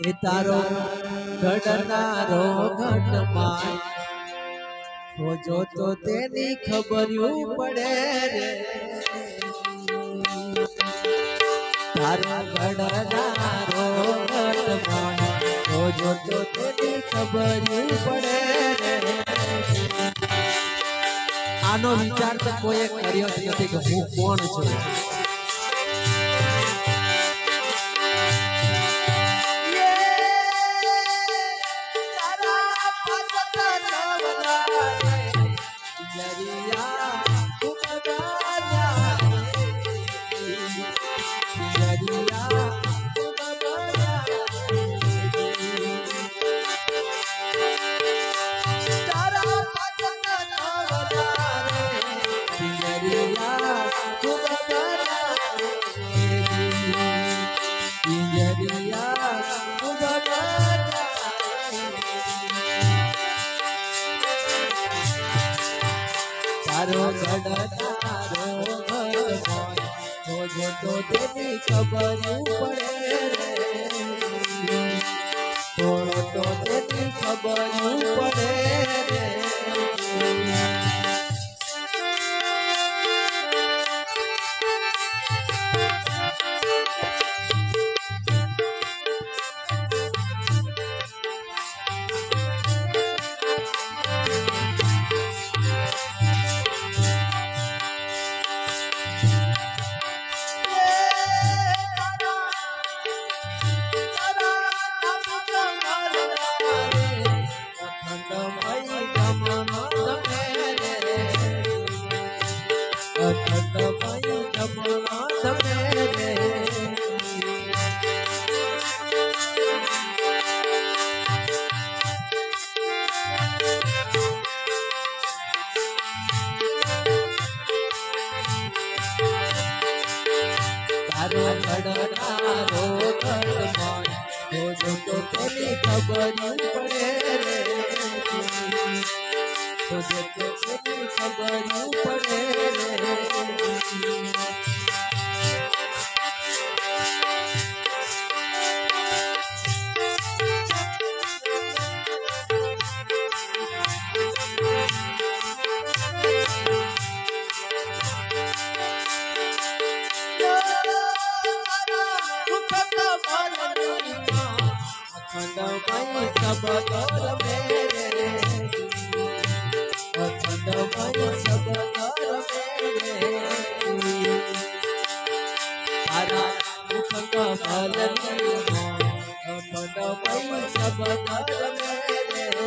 એ તારો ઘડનારો ઘટમાં ખોજો તો તેની ખબર પડે રે. તારો ઘડનારો ઘટમાં ખોજો તો તેની ખબર પડે આનો વિચાર તો કોઈએ કર્યો નથી કે હું કોણ છું? તારો ગડનારો તો તેની ખબર પડે થોડો તો તેની ખબર તેની ખબર પડે રે. જોજો તો તેની ખબર પડે રે. સબદર મેરે અખંડમય સબદર મેરે તારા મુખ કમલની અખંડમય સબદર મેરે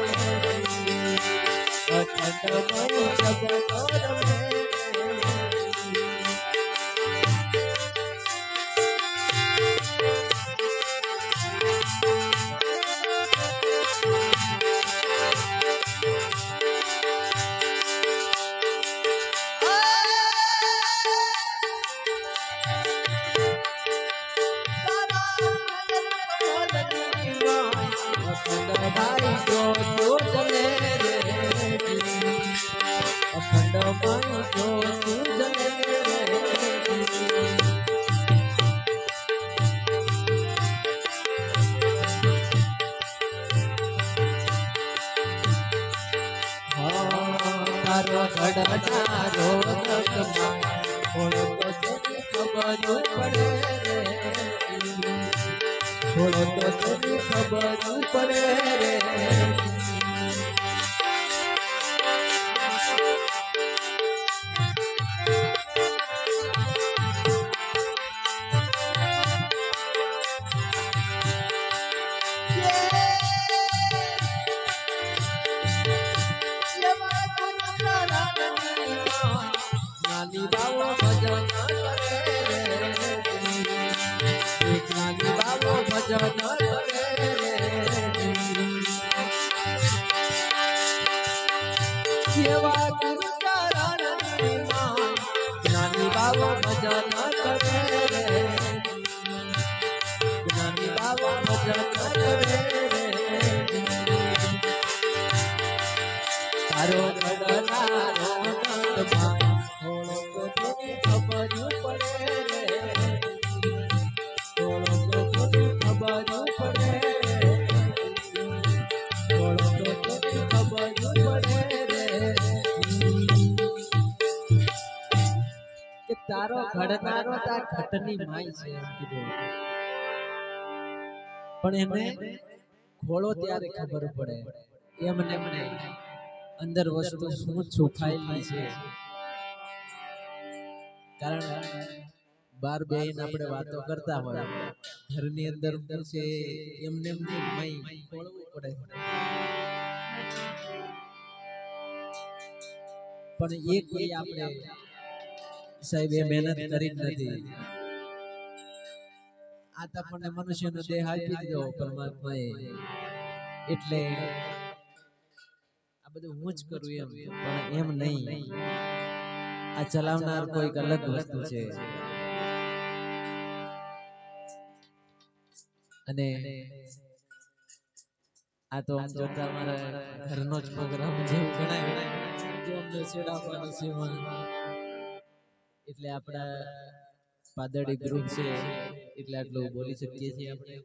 અખંડમય સબદર મેરે ઘડનારો ઘટમાં થોડો તો તેની ખબર પડે રે થોડો તો ખબર પડે રે. કેવા ગુરુચરણની માં નાની બાવો ભજન કરે નાની બાવો ભજન કરે તારો ઘડનારો તા ઘટની માય છે એમ કીધું પણ એને ખોળો ત્યારે ખબર પડે. એમને એમને અંદર વસ્તુ શું છુપાયેલી છે? કારણ બાર બેહીને આપણે વાતો કરતા હોય. ઘરની અંદર શું છે? એમને એમને મય ખોળવું પડે. પણ એ કોઈ આપણે સાહેબ એ મહેનત કરી જ નથી. આ તો આપણને મનુષ્યનો દેહ આપી દીધો પરમાત્માએ. એટલે આ બધું હું જ કરું એમ પણ એમ નહીં. આ ચલાવનાર કોઈક અલગ વસ્તુ છે. અને આ તો આમ જોતા મારા ઘરનો જ પ્રોગ્રામ જેવું ગણાય. જો અમને છેડાવવાનો છે એટલે આપણા પાદળી ગ્રુપ છે, એટલે આટલું બોલી શકીએ છીએ આપણે.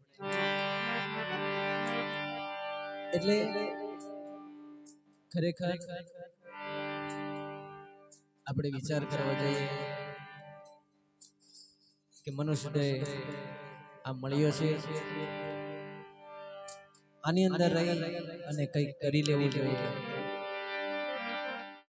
એટલે ખરેખર આપણે વિચાર કરવો જોઈએ કે મનુષ્ય આ મળ્યો છે. આની અંદર રહી અને કંઈક કરી લેવું જોઈએ.